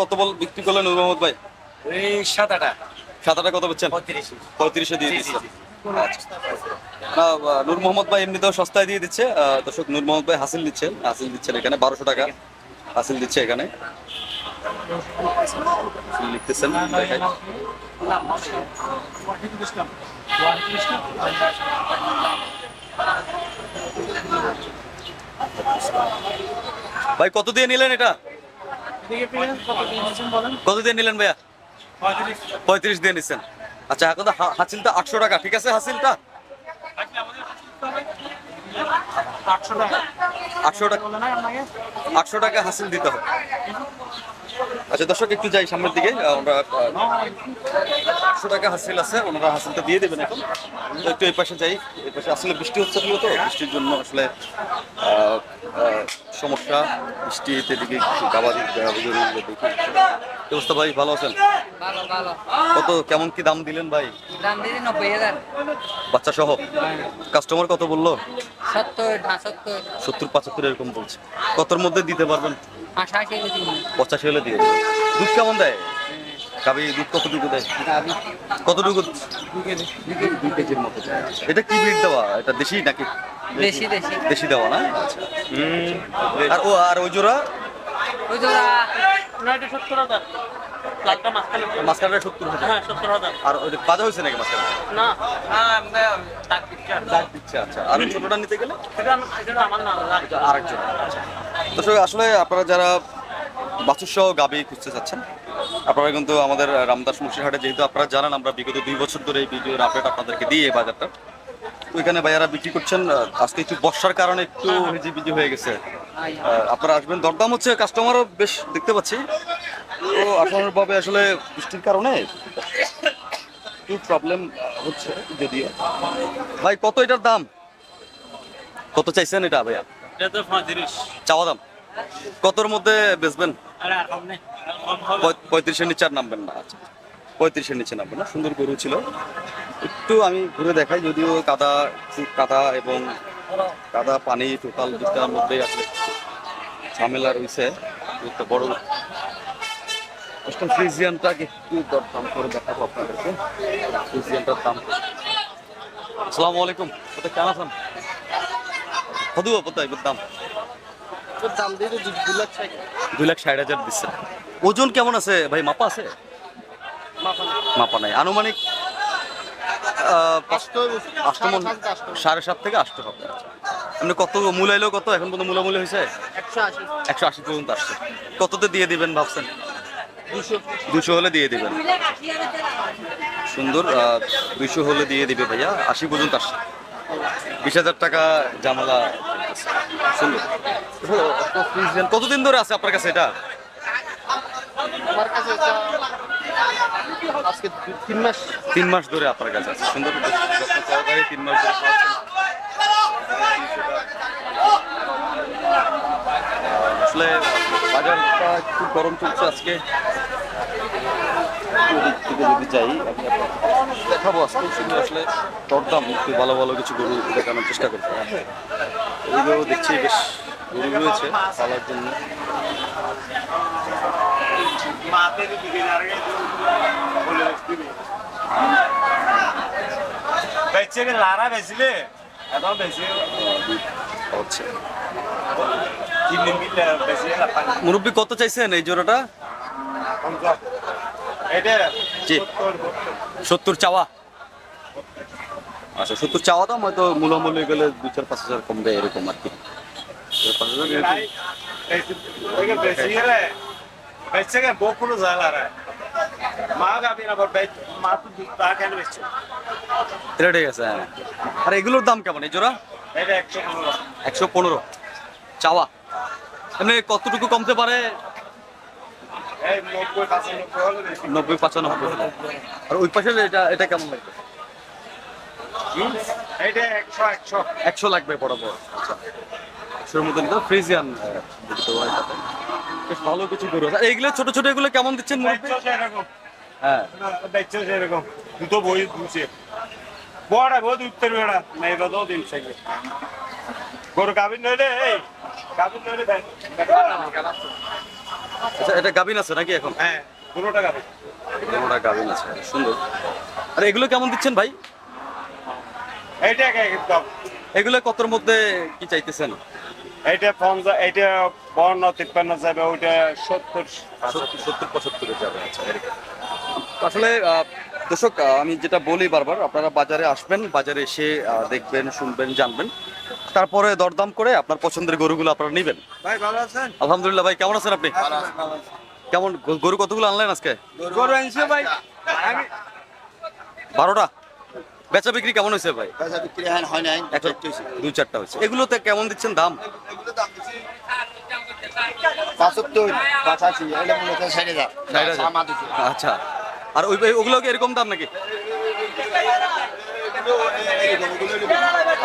কত বল বিক্রি করলেন নূর মোহাম্মদ ভাই? এই সাদাটা সাদাটা কত বলছেন পঁয়ত্রিশ। দিয়ে দিচ্ছেন। আচ্ছা না, নূর মোহাম্মদ ভাই এমনিতেও সস্তায় দিয়ে দিচ্ছে। দর্শক নূর মোহাম্মদ ভাই হাসিল দিচ্ছেন। হাসিল দিচ্ছেন এখানে বারোশো টাকা হাসিল দিচ্ছে এখানে। লিখতেছেন দেখাই। ভাই কত দিয়ে নিলেন এটা? কত দিয়ে নিলেন ভাইয়া? পঁয়ত্রিশ দিয়ে নিচ্ছেন আচ্ছা এখন তো হাসিলটা আটশো টাকা ঠিক আছে হাসিলটা? আটশো টাকা। আটশো টাকা হাসিল দিতে হবে। আচ্ছা দর্শক একটু যাই সামনের দিকে। আমরা একশো টাকা হাসিল আছে ওনারা হাসিলটা দিয়ে দেবেন এখন। তো একটু এই পাশে যাই। এই পাশে আসলে বৃষ্টি হচ্ছে তো বৃষ্টির জন্য আসলে সমস্যা বৃষ্টিতে দিকে একটু গাবাদি গাবাদি দেখি কি ভাই ভালো আছেন? কত কেমন কি দাম দিলেন ভাই? বাচ্চা সহ? কাস্টমার কত বলল? সত্তর সত্তর পঁচাত্তর এরকম বলছে। কতর মধ্যে দিতে পারবেন? পঁচাশি হলে দিয়ে দেবো। দুধ কেমন দেয়? গাবি দুধ কতটুকু দেয়? কতটুকু? দুই কেজির মতো এটা কি বিট দেওয়া? এটা দেশি নাকি? দেশি দেশি। দেশি দেওয়া না? আচ্ছা। আর ও আর ওই জোড়া? ওই জোড়া সত্তর হাজার। লালটা মাঝখানে মাঝখানে সত্তর হাজার। হ্যাঁ সত্তর হাজার। আর ওই বাজা হয়েছে নাকি মাঝখানে? না। দাগ দিচ্ছে আচ্ছা। আর ছোটটা নিতে গেলে? এটা এটা আমার না আরেকজন। আচ্ছা। দর্শক আসলে আপনারা যারা বাছুর সহ গাবি খুঁজতে চাচ্ছেন আপনারা কিন্তু আমাদের রামদাস মুন্সিরহাটে যেহেতু আপনারা জানেন আমরা বিগত দুই বছর ধরে এই ভিডিওর আপডেট আপনাদেরকে দিই এই বাজারটা। তো এখানে ভাইয়ারা বিক্রি করছেন আজকে একটু বর্ষার কারণে একটু হিজি বিজি হয়ে গেছে। আপনারা আসবেন। দরদাম হচ্ছে কাস্টমারও বেশ দেখতে পাচ্ছি। তো আসানোরভাবে আসলে বৃষ্টির কারণে একটু প্রবলেম হচ্ছে যদিও। ভাই কত এটার দাম? কত চাইছেন এটা ভাইয়া? এটা তো চাওয়া দাম? কতর মধ্যে বেচবেন? পঁয়ত্রিশের নিচে আর নামবেন না। আচ্ছা পঁয়ত্রিশের নিচে নামবেন না। সুন্দর গরু ছিল। একটু আমি ঘুরে দেখাই যদিও কাদা কাদা এবং কাদা পানি টোটাল দুটার মধ্যে আসলে ঝামেলা রয়েছে। একটা বড় ওয়েস্টার্ন ফ্রিজিয়ানটাকে একটু দর দাম করে দেখাবো আপনাদেরকে ফ্রিজিয়ানটার দাম আসসালামু আলাইকুম কোথায় কেমন আছেন কদু কোথায় দাম দাম দিয়ে তো লাখ ষাট। দুই লাখ ষাট হাজার দিচ্ছে। ওজন কেমন আছে? ভাই মাপা আছে? মাপা নাই। আনুমানিক আষ্টমন সাড়ে সাত থেকে আষ্ট হবে। এমনি কত মূল এলো কত? এখন পর্যন্ত মূলামূলি হয়েছে? একশো আশি। একশো আশি পর্যন্ত আসছে। কততে দিয়ে দিবেন ভাবছেন? দুশো হলে দিয়ে দিবেন। সুন্দর দুশো হলে দিয়ে দিবে ভাইয়া। আশি পর্যন্ত আসছে। বিশ হাজার টাকা জামালা সুন্দর। কতদিন ধরে আছে আপনার কাছে এটা? আমার কাছে আজকে তিন মাস। তিন মাস ধরে আপনার কাছে আছে। সুন্দর। সহকারে তিন মাস ধরে আসলে বাজারটা একটু গরম চলছে আজকে। থেকে যদি যাই আমি দেখাবো আজকে। শুধু আসলে দরদাম একটু ভালো ভালো কিছু গরু দেখানোর চেষ্টা হ্যাঁ এইগুলো দেখছি বেশ গরু রয়েছে পালার জন্য। বেচে লারা বেচিলে? এটাও বেশি হচ্ছে তিন দিন মিলে বেশি লাপান মুরব্বী কত চাইছেন এই জোড়াটা? জি। সত্তর চাওয়া। আচ্ছা সত্তর চাওয়া দাম হয়তো মূলামূল্য গেলে দু চার পাঁচ হাজার কম দেয় এরকম আর কি। এটা ঠিক আছে হ্যাঁ। আর এগুলোর দাম কেমন? এই জোড়া? এটা একশো পনেরো। চাওয়া। এমনি কতটুকু কমতে পারে? নব্বই পাঁচানব্বই। আর ওই পাশের এটা এটা কেমন লাগবে? একশো একশো। একশো লাগবে বরাবর। একশোর মতো নিতে ফ্রিজিয়ান বেশ ভালো কিছু গরু আছে। আর এইগুলো ছোট ছোট এগুলো কেমন দিচ্ছেন হ্যাঁ। বেচছো সেরকম। দুটো বই দুছে। বড় বহুত উত্তর বেড়া। নাই রদো দিন থেকে গরু গাবিন নইলে এই নইলে আচ্ছা এটা গাবিন আছে নাকি এখন? হ্যাঁ দুটোটা গাবি কোনোটা গাবিন আছে সুন্দর। আর এগুলো কেমন দিচ্ছেন ভাই? এইটা একদম এগুলো কতর মধ্যে কি চাইতেছেন? এইটা পঞ্চাশ এইটা বান্ন তিপ্পান্ন যাবে ওইটা সত্তর। সত্তর পঁচাত্তরে যাবে আচ্ছা আসলে দর্শক আমি যেটা বলি বারবার আপনারা বাজারে আসবেন বাজারে এসে দেখবেন শুনবেন জানবেন। তারপরে দরদাম করে আপনার পছন্দের গরুগুলো আপনারা নেবেন। ভাই ভালো আছেন? আলহামদুলিল্লাহ ভাই কেমন আছেন আপনি? কেমন গরু কতগুলো আনলেন আজকে? গরু আনছে ভাই আমি বারোটা? বেচা বিক্রি কেমন হয়েছে ভাই? পয়সা বিক্রি হয় নাই একটা দুই চারটা হয়েছে। এগুলোতে কেমন দিচ্ছেন দাম? আচ্ছা। আর ওই ওগুলো কি এরকম দাম নাকি?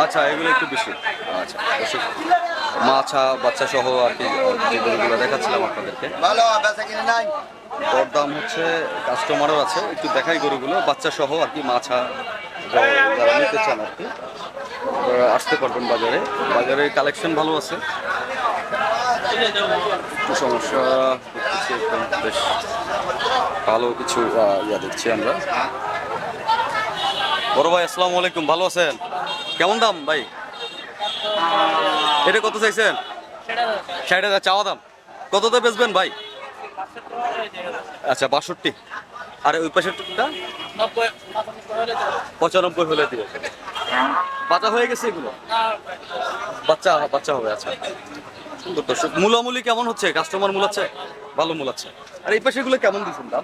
আচ্ছা এগুলো একটু বেশি। আচ্ছা মাছা বাচ্চা সহ আর কি যে গরুগুলো দেখাচ্ছিলাম আপনাদেরকে। ভালো বেচা কিনে নাই। ওর দাম হচ্ছে কাস্টমারও আছে একটু দেখাই গরুগুলো। বাচ্চা সহ আর কি মাছা যারা নিতে চান আর কি আসতে পারবেন বাজারে। বাজারে কালেকশন ভালো আছে। একটু সমস্যা বেশ ভালো কিছু ইয়া দেখছি আমরা। বড় ভাই, আসসালামু আলাইকুম, ভালো আছেন? কেমন দাম ভাই? এটা কত চাইছেন? ষাট হাজার, চাওয়া দাম। কততে বেচবেন ভাই? আচ্ছা বাষট্টি। আর ওই পাশের টুকটা পঁচানব্বই হলে দিয়ে। বাচ্চা হয়ে গেছে এগুলো? বাচ্চা বাচ্চা হবে আচ্ছা। সুন্দর দর্শক মূলামূলি কেমন হচ্ছে? কাস্টমার মূলাচ্ছে? ভালো মূলাচ্ছে। আর এই পাশে এগুলো কেমন দিচ্ছেন দাম?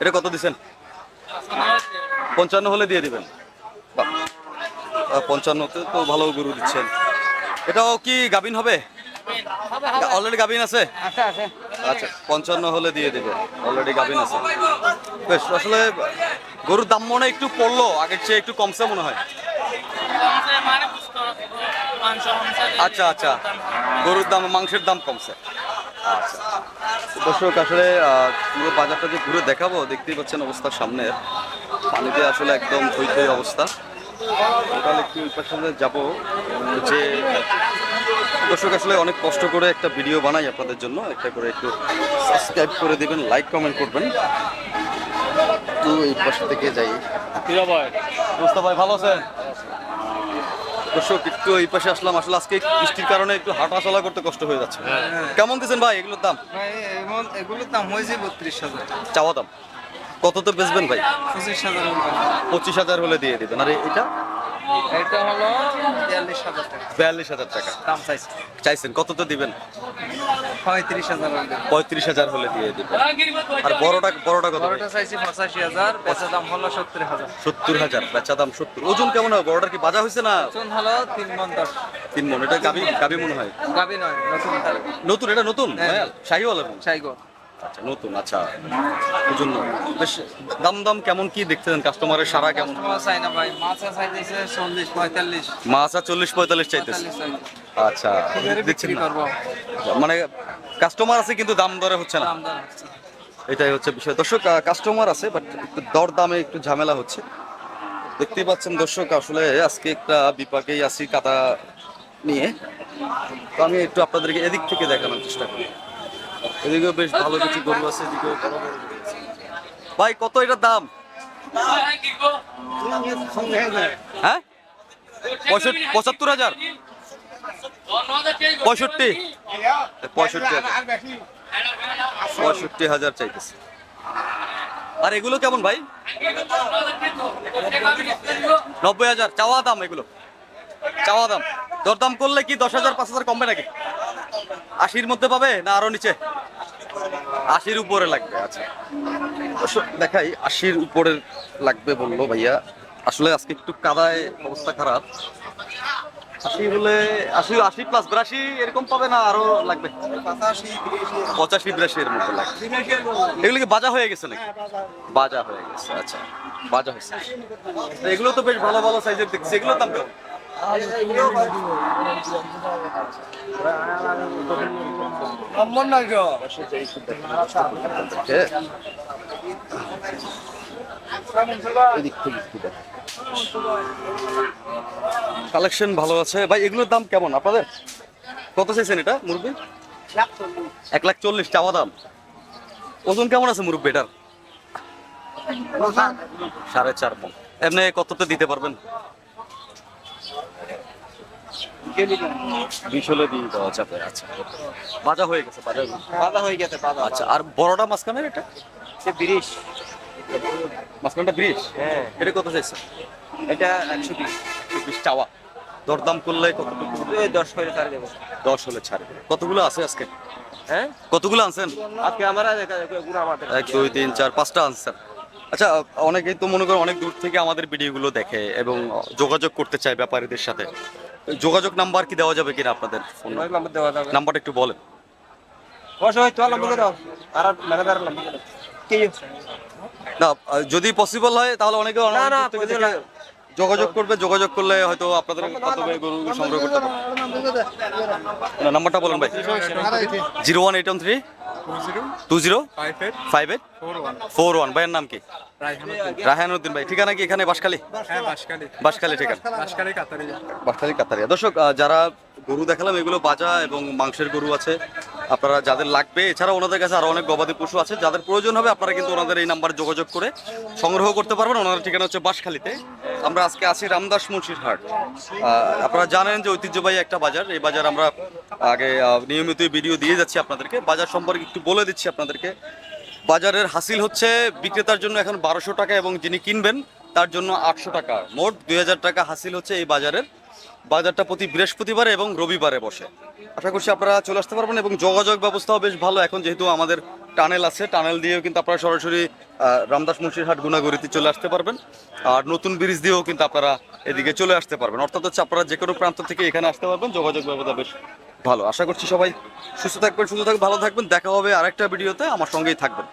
এটা কত দিচ্ছেন? পঞ্চান্ন হলে দিয়ে দিবেন। পঞ্চান্নতে তো ভালো গরু দিচ্ছেন। এটাও কি গাবিন হবে? অলরেডি গাবিন আছে? আচ্ছা পঞ্চান্ন হলে দিয়ে দেবে। অলরেডি গাবিন আছে। বেশ, আসলে গরুর দাম মনে একটু পড়ল, আগের চেয়ে একটু কমছে মনে হয়। আচ্ছা আচ্ছা। গরুর দাম, মাংসের দাম কমছে। আচ্ছা। দর্শক, আসলে পুরো বাজারটা যে ঘুরে দেখাবো, দেখতেই পাচ্ছেন অবস্থা সামনে পানিতে আসলে একদম থই থই অবস্থা। টোটাল একটু পাশে যাব যে দর্শক আসলে অনেক কষ্ট করে একটা ভিডিও বানাই আপনাদের জন্য। একটা করে একটু সাবস্ক্রাইব করে দিবেন লাইক কমেন্ট করবেন। তো এই পাশ থেকে যাই। মুস্তা ভাই। ভালো আছেন? দর্শক একটু এই পাশে আসলাম। আসলে আজকে বৃষ্টির কারণে একটু হাঁটা চলা করতে কষ্ট হয়ে যাচ্ছে। কেমন দিচ্ছেন ভাই এগুলোর দাম? এগুলোর দাম হয়েছে বত্রিশ হাজার। চাওয়া দাম? কততে বেচবেন ভাই? পঁচিশ হাজার পঁচিশ হাজার হলে দিয়ে দিবেন। আর এটা? এটা হলো বিয়াল্লিশ হাজার টাকা। বিয়াল্লিশ হাজার টাকা। দাম চাইছে। চাইছেন। কততে দিবেন? পঁয়ত্রিশ হাজার পঁয়ত্রিশ হাজার হলে দিয়ে দিবেন। আর বড়টা বড়টা কত বড়টা চাইছি পঁচাশি হাজার বেচা দাম হলো সত্তর হাজার। সত্তর হাজার বেচা দাম সত্তর। ওজন কেমন হবে? বড়টার কি বাজা হয়েছে না? চুন হলো তিন মন দশ। তিন মন। এটা গাবি গাবি মনে হয়? গাবি নয় নতুন নতুন? এটা নতুন? হ্যাঁ। শাহিওয়ালা। সাইগো আচ্ছা নতুন আচ্ছা ওজন নয়। বেশ দাম দাম কেমন কি দেখতেছেন? কাস্টমারের সারা কেমন? চাই না ভাই মাছা চাইতেছে চল্লিশ পঁয়তাল্লিশ। মাছ চল্লিশ পঁয়তাল্লিশ চাইতেছে। আচ্ছা দিচ্ছেন বিক্রি না। করব। মানে কাস্টমার আছে কিন্তু দাম দরে হচ্ছে না। এটাই হচ্ছে বিষয়। দর্শক কাস্টমার আছে বাট একটু দর দামে একটু ঝামেলা হচ্ছে। দেখতেই পাচ্ছেন দর্শক আসলে আজকে একটা বিপাকেই আছি কাতা নিয়ে। তো আমি একটু আপনাদেরকে এদিক থেকে দেখানোর চেষ্টা করি। এদিকেও বেশ ভালো কিছু গরু আছে, এদিকেও। ভাই, কত এটার দাম? হ্যাঁ? পঁচাত্তর হাজার? পঁয়ষট্টি? পঁয়ষট্টি পঁয়ষট্টি হাজার চাইতেছে। আর এগুলো কেমন ভাই? নব্বই হাজার। চাওয়া দাম এগুলো। চাওয়া দাম। দরদাম করলে কি দশ হাজার, পাঁচ হাজার কমবে নাকি? আশির মধ্যে পাবে না আরও নিচে? আশির উপরে লাগবে আচ্ছা। দেখাই আশির উপরে লাগবে বলল ভাইয়া। আসলে আজকে একটু কাদায় অবস্থা খারাপ। আশি হলে আশি আশি প্লাস বিরাশি এরকম পাবে না আরও লাগবে। পঁচাশি বিরাশি এর মধ্যে লাগবে। এগুলো কি বাজা হয়ে গেছে নাকি? বাজা হয়ে গেছে। আচ্ছা। বাজা হয়েছে। এগুলো তো বেশ ভালো ভালো সাইজের দেখছি। এগুলো দাম কেমন? কালেকশন ভালো আছে। ভাই, এগুলোর দাম কেমন? আপনাদের? কত চাইছেন এটা মুরগি এক লাখ চল্লিশ, চাওয়া দাম। ওজন কেমন আছে মুরব্বী এটার? সাড়ে চার মন। এমনি কততে দিতে পারবেন? বিশ হলে দিয়ে দেওয়া যাবে আচ্ছা। বাজা হয়ে গেছে বাজা হয়ে হয়ে গেছে বাধা আচ্ছা আর বড়টা মাঝখানের এটা? সে বিরিশ মাঝখানটা ব্রিজ? হ্যাঁ। এটা কত চাইছে? এটা একশো বিশ। বিশ চাওয়া। দরদাম করলে কতটুকু? দশ করে ছাড় দেবো। দশ হলে ছাড়বে কতগুলো আছে আজকে? হ্যাঁ? কতগুলো আনছেন? আজকে আমরা এক দুই তিন চার পাঁচটা আনসার আচ্ছা অনেকেই তো মনে করেন অনেক দূর থেকে আমাদের ভিডিওগুলো দেখে এবং যোগাযোগ করতে চায় ব্যাপারীদের সাথে। যোগাযোগ নাম্বার কি দেওয়া যাবে কিনা আপনাদের ফোন নাম্বার দেওয়া যাবে নাম্বারটা একটু বলেন না যদি পসিবল হয় তাহলে অনেকে যোগাযোগ করবে যোগাযোগ করলে হয়তো আপনাদের গরু সংগ্রহ করতে পারবে নাম্বারটা বলেন ভাই zero one eight one three two zero five eight four one ভাইয়ের নাম কি? রাহানুদ্দিন ভাই। ঠিকানা কি এখানে? বাসখালী হ্যাঁ বাসখালী ঠিকানা। বাসকালি বাসখালী কাতারিয়া। দর্শক যারা গরু দেখালাম এগুলো বাজা এবং মাংসের গরু আছে। আপনারা যাদের লাগবে এছাড়া ওনাদের কাছে আরও অনেক গবাদি পশু আছে। যাদের প্রয়োজন হবে আপনারা কিন্তু ওনাদের এই নাম্বারে যোগাযোগ করে সংগ্রহ করতে পারবেন। ওনাদের ঠিকানা হচ্ছে বাসখালীতে আমরা আজকে আছি রামদাস মুন্সির হাট। আপনারা জানেন যে ঐতিহ্যবাহী একটা বাজার। এই বাজার আমরা আগে নিয়মিত ভিডিও দিয়ে যাচ্ছি আপনাদেরকে। বাজার সম্পর্কে একটু বলে দিচ্ছি আপনাদেরকে। বাজারের হাসিল হচ্ছে বিক্রেতার জন্য এখন বারোশো টাকা এবং যিনি কিনবেন তার জন্য আটশো টাকা। মোট দুই হাজার টাকা হাসিল হচ্ছে এই বাজারের। বাজারটা প্রতি বৃহস্পতিবারে এবং রবিবারে বসে। আশা করছি আপনারা চলে আসতে পারবেন এবং যোগাযোগ ব্যবস্থাও বেশ ভালো। এখন যেহেতু আমাদের টানেল আছে, টানেল দিয়েও কিন্তু আপনারা সরাসরি রামদাস মুন্সিরহাট গুনাগুড়িতে চলে আসতে পারবেন। আর নতুন ব্রিজ দিয়েও কিন্তু আপনারা এদিকে চলে আসতে পারবেন। অর্থাৎ হচ্ছে আপনারা যে কোনো প্রান্ত থেকে এখানে আসতে পারবেন। যোগাযোগ ব্যবস্থা বেশ ভালো। আশা করছি সবাই সুস্থ থাকবেন সুস্থ থাকবেন, ভালো থাকবেন। দেখা হবে আরেকটা ভিডিওতে। আমার সঙ্গেই থাকবেন।